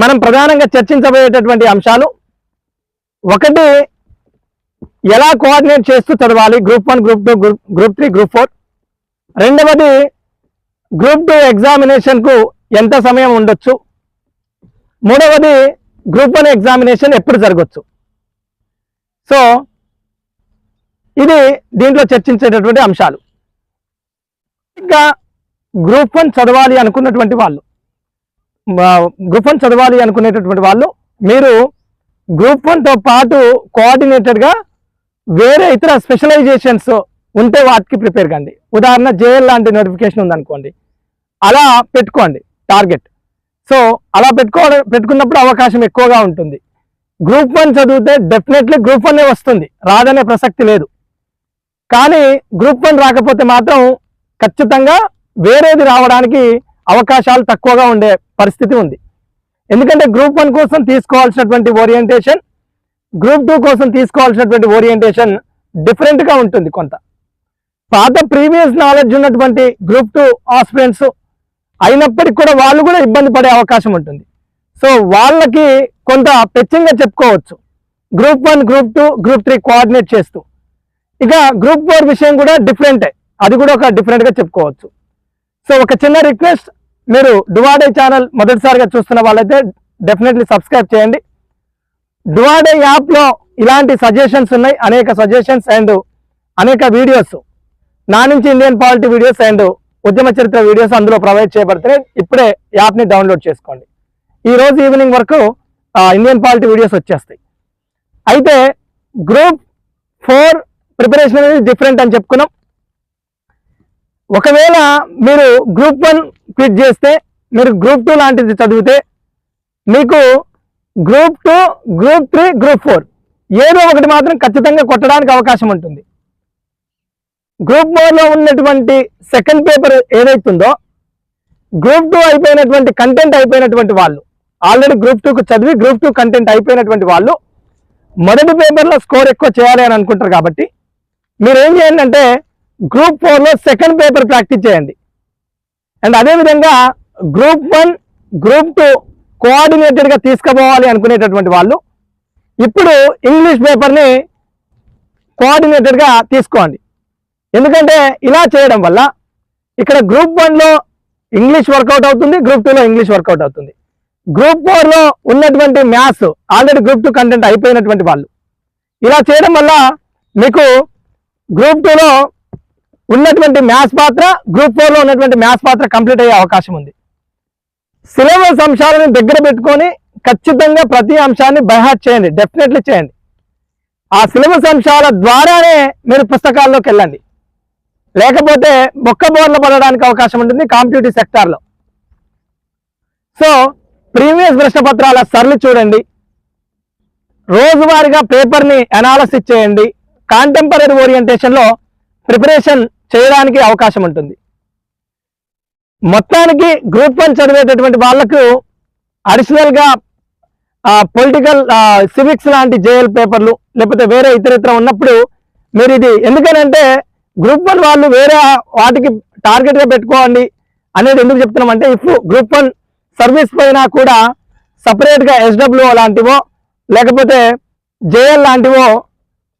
మనం ప్రధానంగా చర్చించబోయేటటువంటి అంశాలు. ఒకటి ఎలా కోఆర్డినేట్ చేస్తూ చదవాలి? Group one group two group group three group four. రెండవది గ్రూప్ టూ ఎగ్జామినేషన్కు ఎంత సమయం ఉండొచ్చు? మూడవది గ్రూప్ వన్ ఎగ్జామినేషన్ ఎప్పుడు జరగవచ్చు సో ఇది దీంట్లో చర్చించేటటువంటి అంశాలు. ఇంకా గ్రూప్ వన్ చదవాలి అనుకున్నటువంటి వాళ్ళు గ్రూప్ వన్ చదవాలి అనుకునేటటువంటి వాళ్ళు మీరు గ్రూప్ వన్తో పాటు కోఆర్డినేటెడ్గా వేరే ఇతర స్పెషలైజేషన్స్ ఉంటే వాటికి ప్రిపేర్ కండి. ఉదాహరణ జేఎల్ లాంటి నోటిఫికేషన్ ఉందనుకోండి. అలా పెట్టుకోండి టార్గెట్ సో అలా పెట్టుకో పెట్టుకున్నప్పుడు అవకాశం ఎక్కువగా ఉంటుంది. గ్రూప్ వన్ చదివితే డెఫినెట్లీ గ్రూప్ వన్నే వస్తుంది. రాదనే ప్రసక్తి లేదు. కానీ గ్రూప్ వన్ రాకపోతే మాత్రం ఖచ్చితంగా వేరేది రావడానికి అవకాశాలు తక్కువగా ఉండే పరిస్థితి ఉంది. ఎందుకంటే గ్రూప్ వన్ కోసం తీసుకోవాల్సినటువంటి ఓరియంటేషన్ గ్రూప్ టూ కోసం తీసుకోవాల్సినటువంటి ఓరియంటేషన్ డిఫరెంట్గా ఉంటుంది కొంత. పాత ప్రీవియస్ నాలెడ్జ్ ఉన్నటువంటి గ్రూప్ టూ ఆస్పిరెంట్స్ అయినప్పటికీ కూడా వాళ్ళు కూడా ఇబ్బంది పడే అవకాశం ఉంటుంది. సో వాళ్ళకి కొంత పెచ్చింగ్గా చెప్పుకోవచ్చు. Group one group two group three coordinate చేస్తూ. ఇక గ్రూప్ ఫోర్ విషయం కూడా డిఫరెంటే అది కూడా ఒక డిఫరెంట్గా చెప్పుకోవచ్చు. సో ఒక చిన్న రిక్వెస్ట్ మీరు డువాడే ఛానల్ మొదటిసారిగా చూస్తున్న వాళ్ళైతే డెఫినెట్లీ సబ్స్క్రైబ్ చేయండి. డువాడే యాప్లో ఇలాంటి సజెషన్స్ ఉన్నాయి అనేక సజెషన్స్ అండ్ అనేక వీడియోస్ నా నుంచి ఇండియన్ పాలిటీ వీడియోస్ అండ్ ఉద్యమ చరిత్ర వీడియోస్ అందులో ప్రొవైడ్ చేయబడుతున్నాయి. ఇప్పుడే యాప్ని డౌన్లోడ్ చేసుకోండి. ఈ రోజు ఈవినింగ్ వరకు ఇండియన్ పాలిటీ వీడియోస్ వచ్చేస్తాయి. అయితే గ్రూప్ ఫోర్ ప్రిపరేషన్ అనేది డిఫరెంట్ అని చెప్పుకున్నాం. ఒకవేళ మీరు గ్రూప్ వన్ క్విట్ చేస్తే మీరు గ్రూప్ టూ లాంటిది చదివితే మీకు group two group three group four ఏదో ఒకటి మాత్రం ఖచ్చితంగా కొట్టడానికి అవకాశం ఉంటుంది. గ్రూప్ ఫోర్లో ఉన్నటువంటి సెకండ్ పేపర్ ఏదైతుందో గ్రూప్ టూ అయిపోయినటువంటి కంటెంట్ అయిపోయినటువంటి వాళ్ళు ఆల్రెడీ గ్రూప్ టూకు చదివి గ్రూప్ టూ కంటెంట్ అయిపోయినటువంటి వాళ్ళు మొదటి పేపర్లో స్కోర్ ఎక్కువ చేయాలి అని అనుకుంటారు కాబట్టి మీరు ఏం చేయండి అంటే గ్రూప్ ఫోర్లో సెకండ్ పేపర్ ప్రాక్టీస్ చేయండి. అండ్ అదేవిధంగా గ్రూప్ వన్ గ్రూప్ టూ కోఆర్డినేటెడ్గా తీసుకుపోవాలి అనుకునేటటువంటి వాళ్ళు ఇప్పుడు ఇంగ్లీష్ పేపర్ని కోఆర్డినేటెడ్గా తీసుకోండి. ఎందుకంటే ఇలా చేయడం వల్ల ఇక్కడ గ్రూప్ వన్లో ఇంగ్లీష్ వర్కౌట్ అవుతుంది గ్రూప్ టూలో ఇంగ్లీష్ వర్కౌట్ అవుతుంది. గ్రూప్ ఫోర్లో ఉన్నటువంటి maths already group two content అయిపోయినటువంటి వాళ్ళు. ఇలా చేయడం వల్ల మీకు గ్రూప్ టూలో ఉన్నటువంటి మ్యాథ్స్ పాత్ర గ్రూప్ ఫోర్లో ఉన్నటువంటి మ్యాథ్స్ పాత్ర కంప్లీట్ అయ్యే అవకాశం ఉంది. సిలబస్ అంశాలను దగ్గర పెట్టుకొని ఖచ్చితంగా ప్రతి అంశాన్ని బైహాట్ చేయండి డెఫినెట్లీ చేయండి. ఆ సిలబస్ అంశాల ద్వారానే మీరు పుస్తకాల్లోకి వెళ్ళండి. లేకపోతే మొక్క బోర్లు పడడానికి అవకాశం ఉంటుంది కాంపిటేటివ్ సెక్టార్లో. సో ప్రీవియస్ ప్రశ్నపత్రాల సర్లు చూడండి. రోజువారీగా పేపర్ని అనాలసిస్ చేయండి. కాంటెంపరీ ఓరియంటేషన్లో ప్రిపరేషన్ చేయడానికి అవకాశం ఉంటుంది. మొత్తానికి గ్రూప్ వన్ చదివేటటువంటి వాళ్ళకు అడిషనల్గా పొలిటికల్ సివిక్స్ లాంటి జేఎల్ పేపర్లు లేకపోతే వేరే ఇతరత్ర ఉన్నప్పుడు మీరు ఇది ఎందుకనంటే గ్రూప్ వన్ వాళ్ళు వేరే వాటికి టార్గెట్గా పెట్టుకోండి అనేది ఎందుకు చెప్తున్నామంటే ఇఫ్ గ్రూప్ వన్ సర్వీస్ పైన కూడా సపరేట్గా ఎస్డబ్ల్యూ లాంటివో లేకపోతే జేఎల్ లాంటివో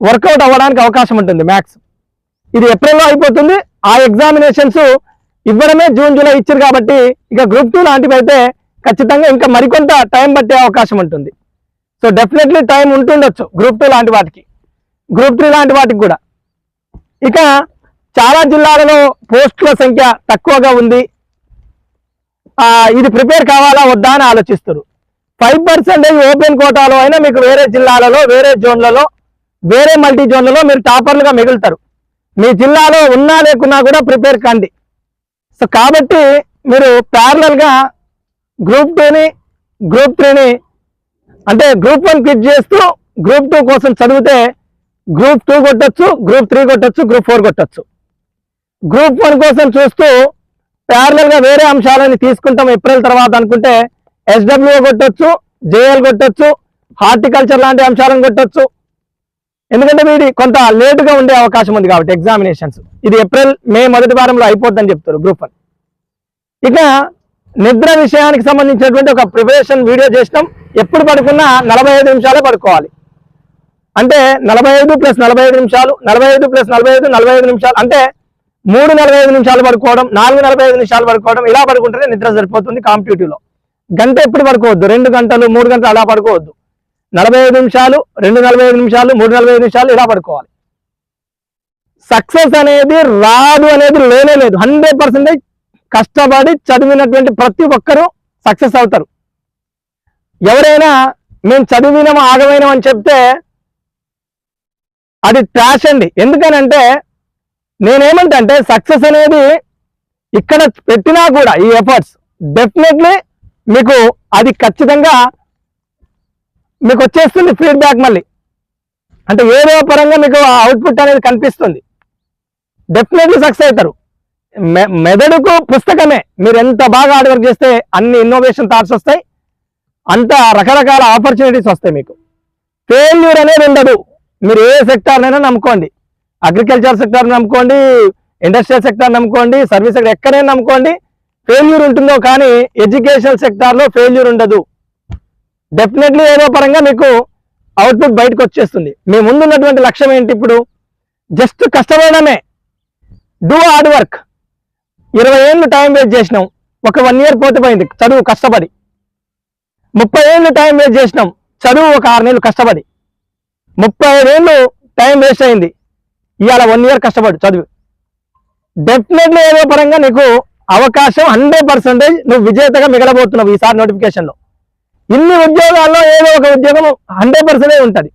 వర్కౌట్ అవ్వడానికి అవకాశం ఉంటుంది మ్యాథ్స్ ఇది ఏప్రిల్లో అయిపోతుంది. ఆ ఎగ్జామినేషన్స్ ఇవ్వడమే జూన్ జూలై ఇచ్చారు కాబట్టి ఇక గ్రూప్ టూ లాంటివి అయితే ఖచ్చితంగా ఇంకా మరికొంత టైం పట్టే అవకాశం ఉంటుంది. సో డెఫినెట్లీ టైం ఉంటుండొచ్చు గ్రూప్ టూ లాంటి వాటికి. గ్రూప్ త్రీ లాంటి వాటికి కూడా. ఇక చాలా జిల్లాలలో పోస్టుల సంఖ్య తక్కువగా ఉంది. ఇది ప్రిపేర్ కావాలా వద్దా అని ఆలోచిస్తారు ఫైవ్ పర్సెంటేజ్ ఓపెన్ కోటాలో అయినా మీకు వేరే జిల్లాలలో వేరే జోన్లలో వేరే మల్టీ జోన్లలో మీరు టాపర్లుగా మిగులుతారు. మీ జిల్లాలో ఉన్నా లేకున్నా కూడా ప్రిపేర్ కండి. సో కాబట్టి మీరు ప్యారలల్గా గ్రూప్ టూని గ్రూప్ త్రీని అంటే గ్రూప్ వన్ క్విట్ చేస్తూ గ్రూప్ టూ కోసం చదివితే గ్రూప్ టూ కొట్టచ్చు గ్రూప్ త్రీ కొట్టచ్చు గ్రూప్ ఫోర్ కొట్టచ్చు. గ్రూప్ వన్ కోసం చూస్తూ ప్యారలల్గా వేరే అంశాలని తీసుకుంటాం ఏప్రిల్ తర్వాత అనుకుంటే ఎస్డబ్ల్యూఏ కొట్టచ్చు జేఎల్ కొట్టచ్చు హార్టికల్చర్ లాంటి అంశాలను కొట్టొచ్చు ఎందుకంటే వీడి కొంత లేటుగా ఉండే అవకాశం ఉంది కాబట్టి ఎగ్జామినేషన్స్ ఇది ఏప్రిల్ మే మొదటి వారంలో అయిపోద్దని చెప్తారు గ్రూప్ వన్ ఇక నిద్ర విషయానికి సంబంధించినటువంటి ఒక ప్రిపరేషన్ వీడియో చేసినాం. ఎప్పుడు పడుకున్నా నలభై ఐదు నిమిషాలే పడుకోవాలి. అంటే నలభై ఐదు ప్లస్ నలభై ఐదు నిమిషాలు నలభై ఐదు ప్లస్ నలభై ఐదు నలభై ఐదు నిమిషాలు. అంటే మూడు నలభై ఐదు నిమిషాలు పడుకోవడం నాలుగు నలభై ఐదు నిమిషాలు పడుకోవడం ఇలా పడుకుంటేనే నిద్ర సరిపోతుంది కాంపిటేటివ్లో. గంట ఎప్పుడు పడుకోవద్దు? రెండు గంటలు మూడు గంటలు అలా పడుకోవద్దు. నలభై ఐదు నిమిషాలు రెండు నలభై ఐదు నిమిషాలు మూడు నలభై ఐదు నిమిషాలు ఇలా పడుకోవాలి. సక్సెస్ అనేది రాదు అనేది లేనే లేదు. హండ్రెడ్ పర్సెంటేజ్ కష్టపడి చదివినటువంటి ప్రతి ఒక్కరూ సక్సెస్ అవుతారు. ఎవరైనా మేము చదివినాము ఆగమైనాం అని చెప్తే అది ట్రాష్ అండి. ఎందుకనంటే నేనేమంటే సక్సెస్ అనేది ఇక్కడ పెట్టినా కూడా ఈ ఎఫర్ట్స్ డెఫినెట్లీ మీకు అది ఖచ్చితంగా మీకు వచ్చేస్తుంది ఫీడ్బ్యాక్ మళ్ళీ. అంటే ఏదో పరంగా మీకు అవుట్పుట్ అనేది కనిపిస్తుంది. డెఫినెట్లీ సక్సెస్ అవుతారు. మె- మెదడుకు పుస్తకమే. మీరు ఎంత బాగా హార్డ్ వర్క్ చేస్తే అన్ని ఇన్నోవేషన్ థాట్స్ వస్తాయి. అంత రకరకాల ఆపర్చునిటీస్ వస్తాయి మీకు. ఫెయిల్యూర్ అనేది ఉండదు. మీరు ఏ సెక్టార్నైనా నమ్ముకోండి. అగ్రికల్చర్ సెక్టార్ నమ్ముకోండి ఇండస్ట్రియల్ సెక్టార్ నమ్ముకోండి సర్వీస్ సెక్టర్ ఎక్కడైనా నమ్ముకోండి. ఫెయిల్యూర్ ఉంటుందో కానీ ఎడ్యుకేషన్ సెక్టార్లో ఫెయిల్యూర్ ఉండదు. డెఫినెట్లీ ఏదో పరంగా మీకు అవుట్పుట్ బయటకు వచ్చేస్తుంది. మీ ముందున్నటువంటి లక్ష్యం ఏంటి ఇప్పుడు? జస్ట్ కష్టపడమే డూ హార్డ్ వర్క్ ఇరవై ఏళ్ళు టైం వేస్ట్ చేసినాం. ఒక వన్ ఇయర్ పోతే పోయింది చదువు కష్టపడి. ముప్పై ఏళ్ళు టైం వేస్ట్ చేసినాం. చదువు ఒక ఆరు నెలలు కష్టపడి. ముప్పై ఐదేళ్ళు టైం వేస్ట్ అయింది. ఇవాళ వన్ ఇయర్ కష్టపడు చదువు. డెఫినెట్లీ ఏదో పరంగా నీకు అవకాశం హండ్రెడ్ పర్సెంటేజ్ నువ్వు విజేతగా మిగలబోతున్నావు ఈసారి నోటిఫికేషన్లో ఇన్ని ఉద్యోగాల్లో ఏదో ఒక ఉద్యోగం హండ్రెడ్ పర్సెంటే ఉంటుంది.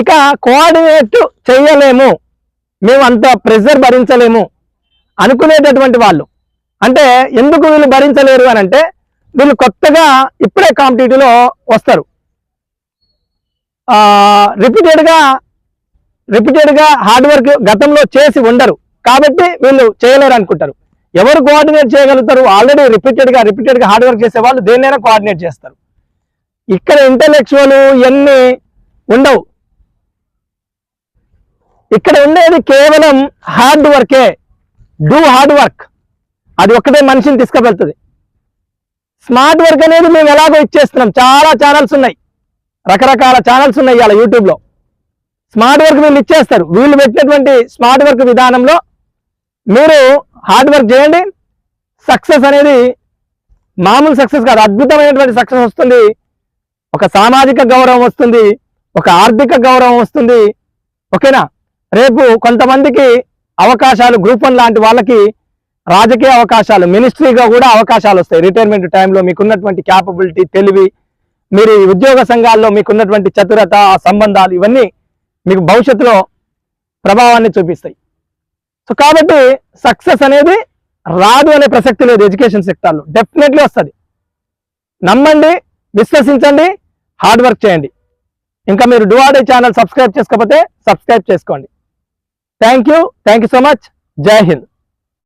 ఇక కోఆర్డినేట్ చేయలేము. మేము అంత ప్రెషర్ భరించలేము అనుకునేటటువంటి వాళ్ళు. అంటే ఎందుకు వీళ్ళు భరించలేరు అని అంటే వీళ్ళు కొత్తగా ఇప్పుడే కాంపిటేటివ్లో వస్తారు. రిపీటెడ్గా రిపీటెడ్గా హార్డ్ వర్క్ గతంలో చేసి ఉండరు. కాబట్టి వీళ్ళు చేయలేరు అనుకుంటారు. ఎవరు కోఆర్డినేట్ చేయగలుగుతారు? ఆల్రెడీ రిపీటెడ్గా రిపీటెడ్గా హార్డ్ వర్క్ చేసే వాళ్ళు దేన్నైనా కోఆర్డినేట్ చేస్తారు. ఇక్కడ ఇంటలెక్చువల్ ఇవన్నీ ఉండవు. ఇక్కడ ఉండేది కేవలం హార్డ్ వర్కే డూ హార్డ్ వర్క్ అది ఒక్కటే మనిషిని తీసుకువెళ్తుంది. స్మార్ట్ వర్క్ అనేది మేము ఎలాగో ఇచ్చేస్తున్నాం. చాలా ఛానల్స్ ఉన్నాయి. రకరకాల ఛానల్స్ ఉన్నాయి ఇవాళ యూట్యూబ్లో స్మార్ట్ వర్క్ వీళ్ళు ఇచ్చేస్తారు. వీళ్ళు పెట్టినటువంటి స్మార్ట్ వర్క్ విధానంలో మీరు హార్డ్ వర్క్ చేయండి. సక్సెస్ అనేది మామూలు సక్సెస్ కాదు అద్భుతమైనటువంటి సక్సెస్ వస్తుంది. ఒక సామాజిక గౌరవం వస్తుంది ఒక ఆర్థిక గౌరవం వస్తుంది. ఓకేనా? రేపు కొంతమందికి అవకాశాలు గ్రూప్ వన్ లాంటి వాళ్ళకి రాజకీయ అవకాశాలు మినిస్ట్రీగా కూడా అవకాశాలు వస్తాయి. రిటైర్మెంట్ టైంలో మీకున్నటువంటి క్యాపబిలిటీ తెలివి మీరు ఉద్యోగ సంఘాల్లో మీకున్నటువంటి చతురత సంబంధాలు ఇవన్నీ మీకు భవిష్యత్తులో ప్రభావాన్ని చూపిస్తాయి. సో కాబట్టి సక్సెస్ అనేది రాదు అనే ప్రసక్తి లేదు ఎడ్యుకేషన్ సెక్టార్లో. డెఫినెట్లీ వస్తుంది. నమ్మండి విశ్వసించండి హార్డ్ వర్క్ చేయండి. ఇంకా మీరు డువాడే ఛానల్ సబ్స్క్రైబ్ చేసుకోకపోతే సబ్స్క్రైబ్ చేసుకోండి. Thank you thank you so much జై హింద్